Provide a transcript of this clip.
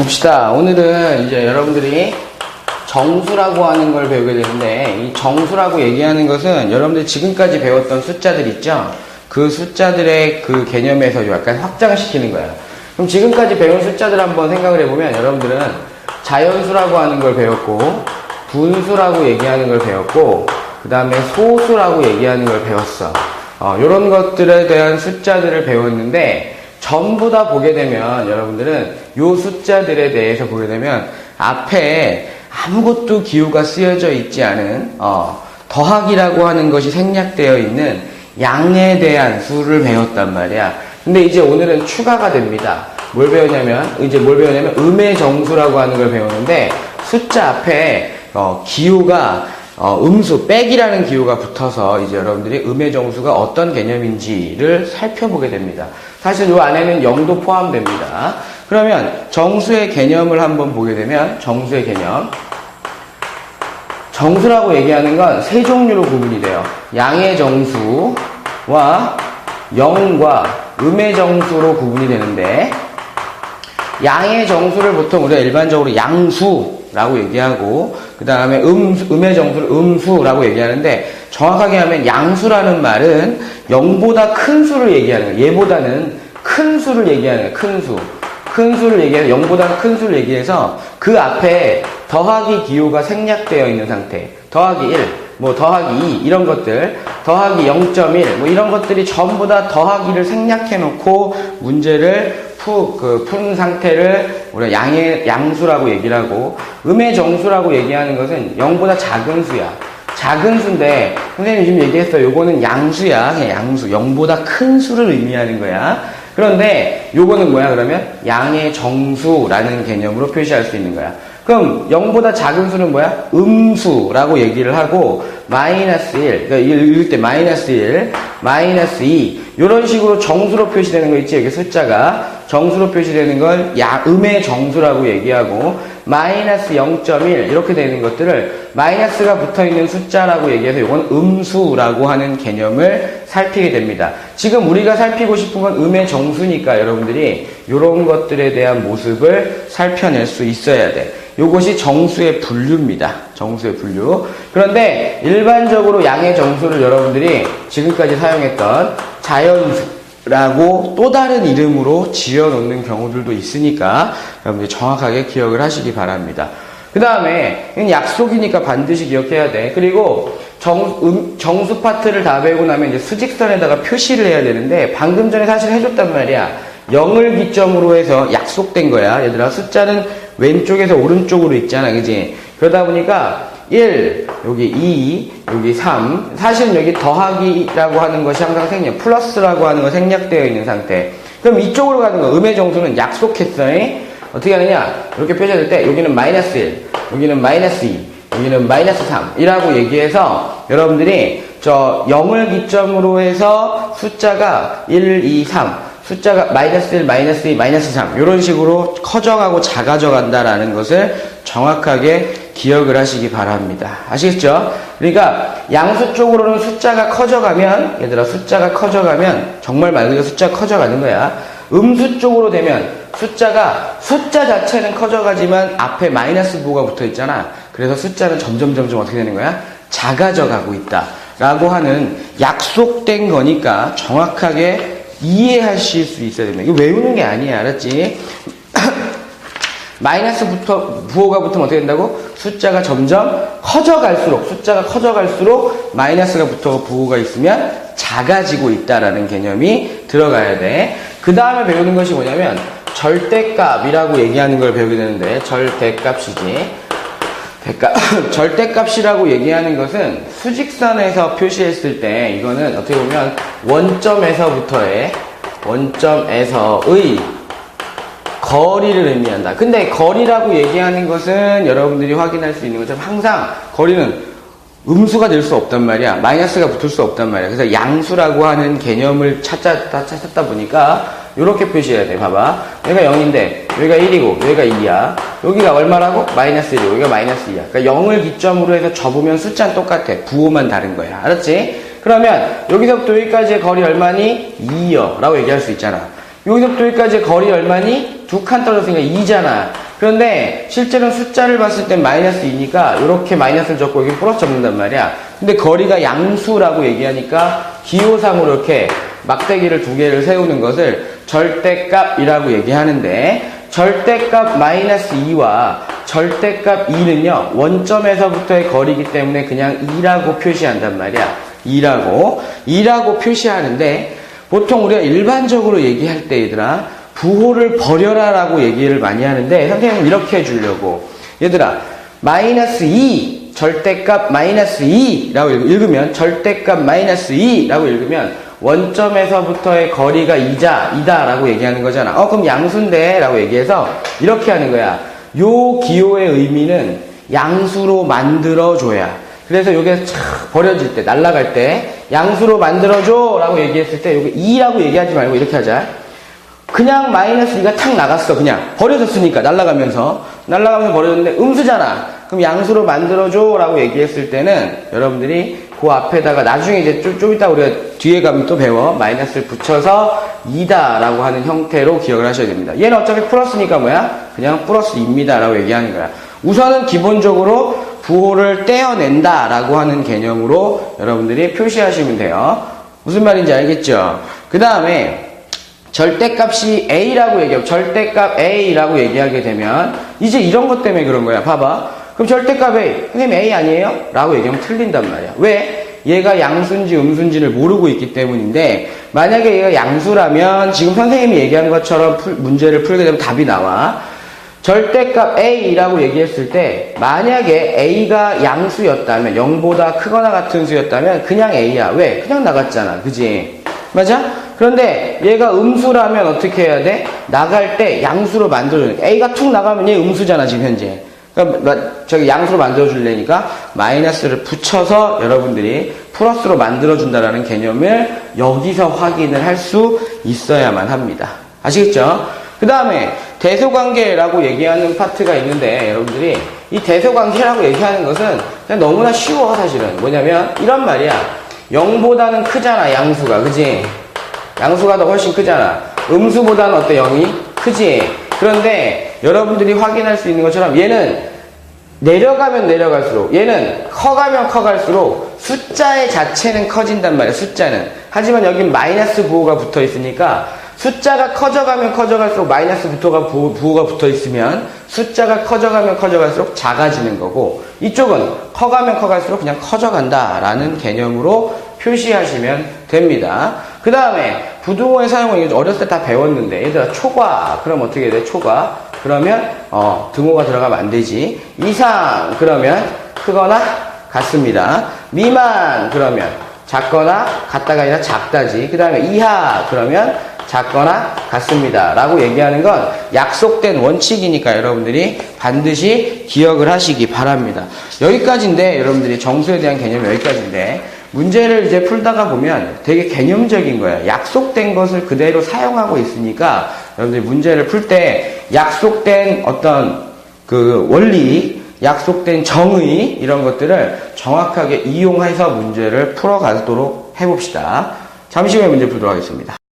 봅시다. 오늘은 이제 여러분들이 정수라고 하는 걸 배우게 되는데, 이 정수라고 얘기하는 것은 여러분들이 지금까지 배웠던 숫자들 있죠? 그 숫자들의 그 개념에서 약간 확장시키는 거야. 그럼 지금까지 배운 숫자들 한번 생각을 해보면 여러분들은 자연수라고 하는 걸 배웠고, 분수라고 얘기하는 걸 배웠고, 그 다음에 소수라고 얘기하는 걸 배웠어. 어, 이런 것들에 대한 숫자들을 배웠는데, 전부 다 보게 되면 여러분들은 요 숫자들에 대해서 보게 되면 앞에 아무것도 기호가 쓰여져 있지 않은 어, 더하기라고 하는 것이 생략되어 있는 양에 대한 수를 배웠단 말이야. 근데 이제 오늘은 추가가 됩니다. 뭘 배웠냐면 이제 뭘 배웠냐면 음의 정수라고 하는 걸 배우는데 숫자 앞에 어, 기호가 어, 음수, 빽이라는 기호가 붙어서 이제 여러분들이 음의 정수가 어떤 개념인지를 살펴보게 됩니다. 사실 이 안에는 0도 포함됩니다. 그러면 정수의 개념을 한번 보게 되면 정수의 개념. 정수라고 얘기하는 건 세 종류로 구분이 돼요. 양의 정수와 영과 음의 정수로 구분이 되는데 양의 정수를 보통 우리가 일반적으로 양수 라고 얘기하고 그 다음에 음, 음의 정수를 음수라고 얘기하는데 정확하게 하면 양수라는 말은 0보다 큰 수를 얘기하는 거예요. 얘보다는 큰 수를 얘기하는 거예요. 큰 수. 큰 수를 얘기해서 0보다 큰 수를 얘기해서 그 앞에 더하기 기호가 생략되어 있는 상태. 더하기 1, 뭐 더하기 2 이런 것들, 더하기 0.1 뭐 이런 것들이 전부 다 더하기를 생략해 놓고 문제를 푸, 그, 푼 상태를 우리가 양의, 양수라고 얘기를 하고, 음의 정수라고 얘기하는 것은 0보다 작은 수야. 작은 수인데, 선생님이 지금 얘기했어요. 요거는 양수야. 양수. 0보다 큰 수를 의미하는 거야. 그런데 요거는 뭐야, 그러면? 양의 정수라는 개념으로 표시할 수 있는 거야. 그럼 0보다 작은 수는 뭐야? 음수라고 얘기를 하고 마이너스 1, 그러니까 읽을 때 마이너스 1, 마이너스 2 이런 식으로 정수로 표시되는 거 있지? 여기 숫자가 정수로 표시되는 걸 야, 음의 정수라고 얘기하고 마이너스 0.1 이렇게 되는 것들을 마이너스가 붙어있는 숫자라고 얘기해서 이건 음수라고 하는 개념을 살피게 됩니다. 지금 우리가 살피고 싶은 건 음의 정수니까 여러분들이 이런 것들에 대한 모습을 살펴낼 수 있어야 돼. 이것이 정수의 분류입니다. 정수의 분류. 그런데 일반적으로 양의 정수를 여러분들이 지금까지 사용했던 자연수 라고 또 다른 이름으로 지어 놓는 경우들도 있으니까 여러분들이 정확하게 기억을 하시기 바랍니다. 그 다음에 약속이니까 반드시 기억해야 돼. 그리고 정, 음, 정수 파트를 다 배우고 나면 이제 수직선에다가 표시를 해야 되는데 방금 전에 사실 해줬단 말이야. 0을 기점으로 해서 약속된 거야. 얘들아 숫자는 왼쪽에서 오른쪽으로 있잖아. 그지? 그러다 보니까 1, 여기 2, 여기 3. 사실은 여기 더하기라고 하는 것이 항상 생략, 플러스라고 하는 거 생략되어 있는 상태. 그럼 이쪽으로 가는 거, 음의 정수는 약속했어. 어떻게 하느냐? 이렇게 표시할 때 여기는 마이너스 1, 여기는 마이너스 2, 여기는 마이너스 3 이라고 얘기해서 여러분들이 저 0을 기점으로 해서 숫자가 1, 2, 3 숫자가 마이너스 1, 마이너스 2, 마이너스 3 이런 식으로 커져가고 작아져 간다라는 것을 정확하게 기억을 하시기 바랍니다. 아시겠죠? 그러니까 양수 쪽으로는 숫자가 커져가면 얘들아 숫자가 커져가면 정말 말 그대로 숫자가 커져가는 거야. 음수 쪽으로 되면 숫자가 숫자 자체는 커져가지만 앞에 마이너스 부호가 붙어 있잖아. 그래서 숫자는 점점 점점 어떻게 되는 거야? 작아져 가고 있다. 라고 하는 약속된 거니까 정확하게 이해하실 수 있어야 됩니다. 이거 외우는 게 아니야. 알았지? 마이너스부터 부호가 붙으면 어떻게 된다고? 숫자가 점점 커져갈수록 숫자가 커져갈수록 마이너스가 붙어 부호가 있으면 작아지고 있다라는 개념이 들어가야 돼. 그 다음에 배우는 것이 뭐냐면 절대값이라고 얘기하는 걸 배우게 되는데 절대값이지. 대값, 절대값이라고 얘기하는 것은 수직선에서 표시했을 때 이거는 어떻게 보면 원점에서부터의 원점에서의 거리를 의미한다. 근데 거리라고 얘기하는 것은 여러분들이 확인할 수 있는 것처럼 항상 거리는 음수가 될 수 없단 말이야. 마이너스가 붙을 수 없단 말이야. 그래서 양수라고 하는 개념을 찾았다, 찾았다 보니까 이렇게 표시해야 돼. 봐봐. 여기가 0인데 여기가 1이고 여기가 2야. 여기가 얼마라고? 마이너스 1이고 여기가 마이너스 2야. 그러니까 0을 기점으로 해서 접으면 숫자는 똑같아. 부호만 다른 거야. 알았지? 그러면 여기서부터 여기까지의 거리 얼마니? 2여 라고 얘기할 수 있잖아. 여기서부터 여기까지의 거리 얼마니? 두 칸 떨어졌으니까 2잖아. 그런데 실제로는 숫자를 봤을 땐 마이너스 2니까 이렇게 마이너스를 적고 여기 플러스 적는단 말이야. 근데 거리가 양수라고 얘기하니까 기호상으로 이렇게 막대기를 두 개를 세우는 것을 절대값이라고 얘기하는데 절대값 마이너스 2와 절대값 2는요 원점에서부터의 거리이기 때문에 그냥 2라고 표시한단 말이야 2라고 2라고 표시하는데 보통 우리가 일반적으로 얘기할 때 얘들아 부호를 버려라 라고 얘기를 많이 하는데 선생님은 이렇게 해주려고 얘들아 마이너스 2 절대값 마이너스 2 라고 읽으면 절대값 마이너스 2 라고 읽으면 원점에서부터의 거리가 2자, 2다 라고 얘기하는 거잖아. 어, 그럼 양수인데? 라고 얘기해서 이렇게 하는 거야. 요 기호의 의미는 양수로 만들어줘야. 그래서 요게 착 버려질 때, 날아갈 때, 양수로 만들어줘! 라고 얘기했을 때, 요게 2라고 얘기하지 말고 이렇게 하자. 그냥 마이너스 2가 탁 나갔어. 그냥. 버려졌으니까, 날아가면서. 날아가면서 버려졌는데, 음수잖아. 그럼 양수로 만들어줘. 라고 얘기했을 때는, 여러분들이 그 앞에다가 나중에 이제 좀, 좀 이따 우리가 뒤에 가면 또 배워. 마이너스를 붙여서 2다. 라고 하는 형태로 기억을 하셔야 됩니다. 얘는 어차피 플러스니까 뭐야? 그냥 플러스 2입니다. 라고 얘기하는 거야. 우선은 기본적으로 부호를 떼어낸다. 라고 하는 개념으로 여러분들이 표시하시면 돼요. 무슨 말인지 알겠죠? 그 다음에, 절대값이 A라고 얘기하고 절대값 A라고 얘기하게 되면 이제 이런 것 때문에 그런 거야. 봐봐. 그럼 절대값 A, 선생님 A 아니에요? 라고 얘기하면 틀린단 말이야. 왜? 얘가 양수인지 음수인지를 모르고 있기 때문인데 만약에 얘가 양수라면 지금 선생님이 얘기한 것처럼 풀- 문제를 풀게 되면 답이 나와. 절대값 A라고 얘기했을 때 만약에 A가 양수였다면 0보다 크거나 같은 수였다면 그냥 A야. 왜? 그냥 나갔잖아. 그지? 맞아? 그런데 얘가 음수라면 어떻게 해야 돼? 나갈 때 양수로 만들어주는 거야. A가 툭 나가면 얘 음수잖아 지금 현재. 그러니까 마- 저기 양수로 만들어주려니까 마이너스를 붙여서 여러분들이 플러스로 만들어준다라는 개념을 여기서 확인을 할 수 있어야만 합니다. 아시겠죠? 그 다음에 대소관계라고 얘기하는 파트가 있는데 여러분들이 이 대소관계라고 얘기하는 것은 그냥 너무나 쉬워 사실은 뭐냐면 이런 말이야 0보다는 크잖아 양수가 그지 양수가 더 훨씬 크잖아. 음수보다는 어때 0이? 크지? 그런데 여러분들이 확인할 수 있는 것처럼 얘는 내려가면 내려갈수록 얘는 커가면 커갈수록 숫자의 자체는 커진단 말이야 숫자는. 하지만 여긴 마이너스 부호가 붙어 있으니까 숫자가 커져가면 커져갈수록 마이너스 부호가, 부호, 부호가 붙어 있으면 숫자가 커져가면 커져갈수록 작아지는 거고 이쪽은 커가면 커갈수록 그냥 커져간다 라는 개념으로 표시하시면 됩니다 그 다음에 부등호의 사용은 어렸을 때 다 배웠는데 얘들아 초과 그럼 어떻게 돼 초과 그러면 어, 등호가 들어가면 안 되지. 이상 그러면 크거나 같습니다. 미만 그러면 작거나 같다가 아니라 작다지. 그 다음에 이하 그러면 작거나 같습니다. 라고 얘기하는 건 약속된 원칙이니까 여러분들이 반드시 기억을 하시기 바랍니다. 여기까지인데 여러분들이 정수에 대한 개념이 여기까지인데 문제를 이제 풀다가 보면 되게 개념적인 거예요. 약속된 것을 그대로 사용하고 있으니까 여러분들이 문제를 풀 때 약속된 어떤 그 원리, 약속된 정의 이런 것들을 정확하게 이용해서 문제를 풀어가도록 해봅시다. 잠시 후에 문제 풀도록 하겠습니다.